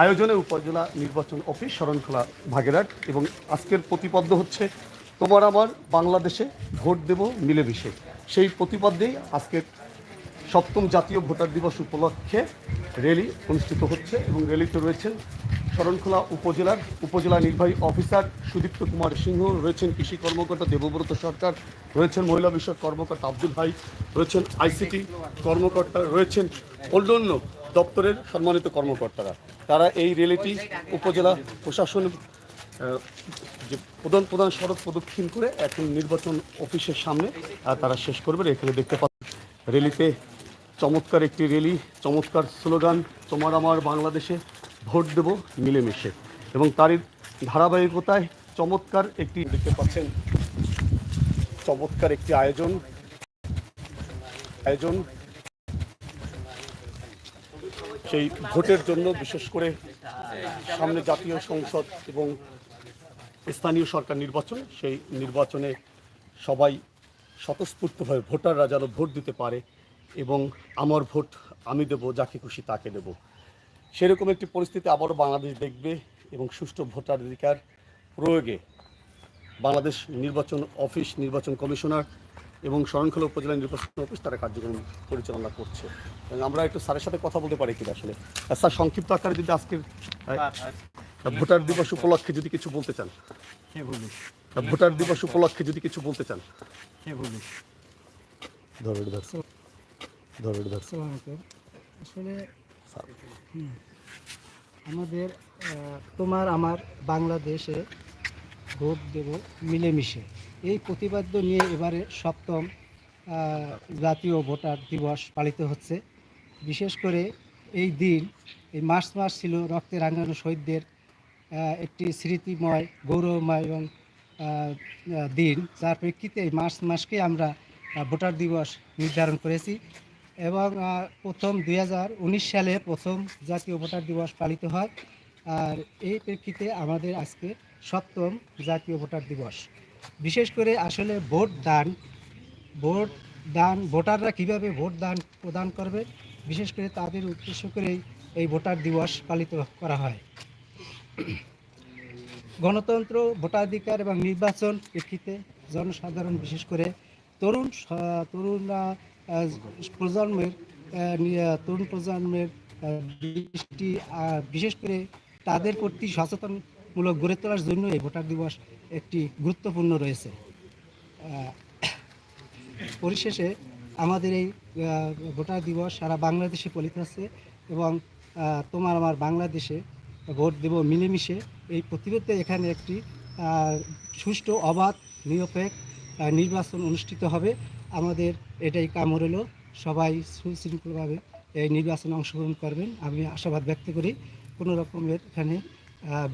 আয়োজনে উপজেলা নির্বাচন অফিস শরণখোলা ভাগেরহাট এবং আজকের প্রতিপাদ্য হচ্ছে, তোমার আমার বাংলাদেশে ভোট দেব মিলেমিশে। সেই প্রতিপাদ্যেই আজকের সপ্তম জাতীয় ভোটার দিবস উপলক্ষে র্যালি অনুষ্ঠিত হচ্ছে এবং র্যালিতে রয়েছেন শরণখোলা উপজেলার উপজেলা নির্বাহী অফিসার সুদীপ্ত কুমার সিংহ, রয়েছেন কৃষি কর্মকর্তা দেবব্রত সরকার, রয়েছেন মহিলা বিষয়ক কর্মকর্তা আব্দুল ভাই রয়েছেন আইসিটি কর্মকর্তা, রয়েছেন অন্যান্য দপ্তরের সম্মানিত কর্মকর্তারা। তারা এই র্যালিটি উপজেলা প্রশাসন যে প্রধান প্রধান সড়ক প্রদক্ষিণ করে এখন নির্বাচন অফিসের সামনে তারা শেষ করবেন এখানে দেখতে পাচ্ছেন রেলিতে চমৎকার একটি র্যালি চমৎকার স্লোগান, তোমার আমার বাংলাদেশে ভোট দেব মিলেমিশে। এবং তারই ধারাবাহিকতায় চমৎকার একটি দেখতে পাচ্ছেন, চমৎকার একটি আয়োজন আয়োজন সেই ভোটের জন্য বিশেষ করে সামনে জাতীয় সংসদ এবং স্থানীয় সরকার নির্বাচন, সেই নির্বাচনে সবাই স্বতঃস্ফূর্তভাবে ভোটাররা যেন ভোট দিতে পারে এবং আমার ভোট আমি দেব, যাকে খুশি তাকে দেব। সেরকম একটি পরিস্থিতি আবারও বাংলাদেশ দেখবে এবং সুষ্ঠু ভোটাধিকার প্রয়োগে বাংলাদেশ নির্বাচন অফিস, নির্বাচন কমিশনার এবং শরণখোলা উপজেলা নির্বাচন অফিস তারা কার্যক্রম পরিচালনা করছে। এবং আমরা একটু স্যারের সাথে কথা বলতে পারি কিনা আসলে। স্যার সংক্ষিপ্ত আকারে যদি আজকের আহ, ভোটার দিবস উপলক্ষে যদি কিছু বলতে চান। কে বলিস ভোটার দিবস উপলক্ষে যদি কিছু বলতে চান। আসলে আমাদের তোমার আমার বাংলাদেশে ভোট দেব মিলেমিশে। এই প্রতিপাদ্য নিয়ে এবারে সপ্তম জাতীয় ভোটার দিবস পালিত হচ্ছে। বিশেষ করে এই দিন, এই মার্চ মাস ছিল রক্তে রাঙানো শহীদদের একটি স্মৃতিময়, গৌরবময় এবং দিন। যার প্রেক্ষিতে এই মার্চ মাসকে আমরা ভোটার দিবস নির্ধারণ করেছি এবং প্রথম দু হাজার উনিশ সালে প্রথম জাতীয় ভোটার দিবস পালিত হয়। আর এই প্রেক্ষিতে আমাদের আজকে সপ্তম জাতীয় ভোটার দিবস। বিশেষ করে আসলে ভোট দান ভোট দান, ভোটাররা কীভাবে ভোট দান প্রদান করবে, বিশেষ করে তাদের উদ্দেশ্য করেই এই ভোটার দিবস পালিত করা হয়। গণতন্ত্র, ভোটাধিকার এবং নির্বাচন প্রেক্ষিতে জনসাধারণ, বিশেষ করে তরুণ তরুণরা প্রজন্মের তরুণ প্রজন্মের দৃষ্টি বিশেষ করে তাদের প্রতি সচেতনমূলক গড়ে তোলার জন্য এই ভোটার দিবস একটি গুরুত্বপূর্ণ রয়েছে। পরিশেষে আমাদের এই ভোটার দিবস সারা বাংলাদেশে পালিত হচ্ছে এবং তোমার আমার বাংলাদেশে ভোট দেব মিলেমিশে। এই প্রতিবেদনে এখানে একটি সুষ্ঠু, অবাধ, নিরপেক্ষ নির্বাচন অনুষ্ঠিত হবে। আমাদের এটাই কাম রইল। সবাই সুশৃঙ্খলভাবে এই নির্বাচনে অংশগ্রহণ করবেন। আমি আশাবাদ ব্যক্ত করি কোনো রকমের এখানে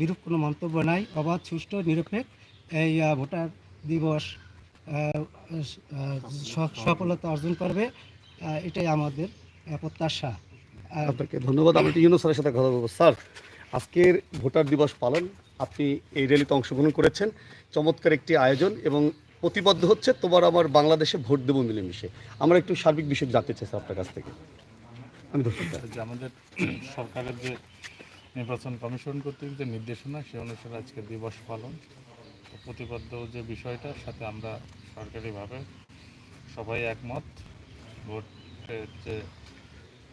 বিরূপ কোনো মন্তব্য নাই। অবাধ সুষ্ঠু নিরপেক্ষ এই ভোটার দিবস সফলতা অর্জন করবে। এটাই আমাদের প্রত্যাশা। আপনাকে ধন্যবাদ। আমি ইউনুস স্যারের সাথে কথা বলব। স্যার আজকের ভোটার দিবস পালন আপনি এই র্যালিতে অংশগ্রহণ করেছেন। চমৎকার একটি আয়োজন এবং প্রতিবদ্ধ হচ্ছে তোমার আমার বাংলাদেশে ভোট দেবো মিলেমিশে। আমরা একটু সার্বিক বিষয় জানতে চাই স্যার আপনার কাছ থেকে। আমি ধন্যবাদ। আমাদের সরকারের যে নির্বাচন কমিশন কর্তৃক যে নির্দেশনা, সে অনুসারে আজকে দিবস পালন। প্রতিবদ্ধ যে বিষয়টার সাথে আমরা সরকারিভাবে সবাই একমত। ভোটের যে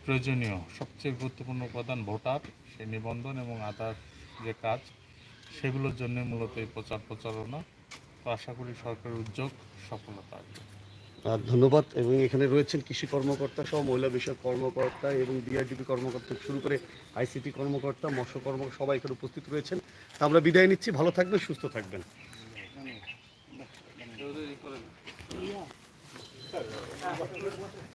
প্রয়োজনীয়, সবচেয়ে গুরুত্বপূর্ণ উপাদান ভোটার সেই নিবন্ধন এবং আদার যে কাজ, সেগুলোর জন্য মূলত এই প্রচার প্রচারণা। তো আশা করি সরকারের উদ্যোগ সফলতা আসবে। ধন্যবাদ। এবং এখানে রয়েছেন কৃষি কর্মকর্তা সহ মহিলা বিষয়ক কর্মকর্তা এবং ডিআরডিপি কর্মকর্তা শুরু করে আইসিটি কর্মকর্তা, মৎস্য কর্ম সবাই এখানে উপস্থিত রয়েছেন। তা আমরা বিদায় নিচ্ছি। ভালো থাকবেন, সুস্থ থাকবেন।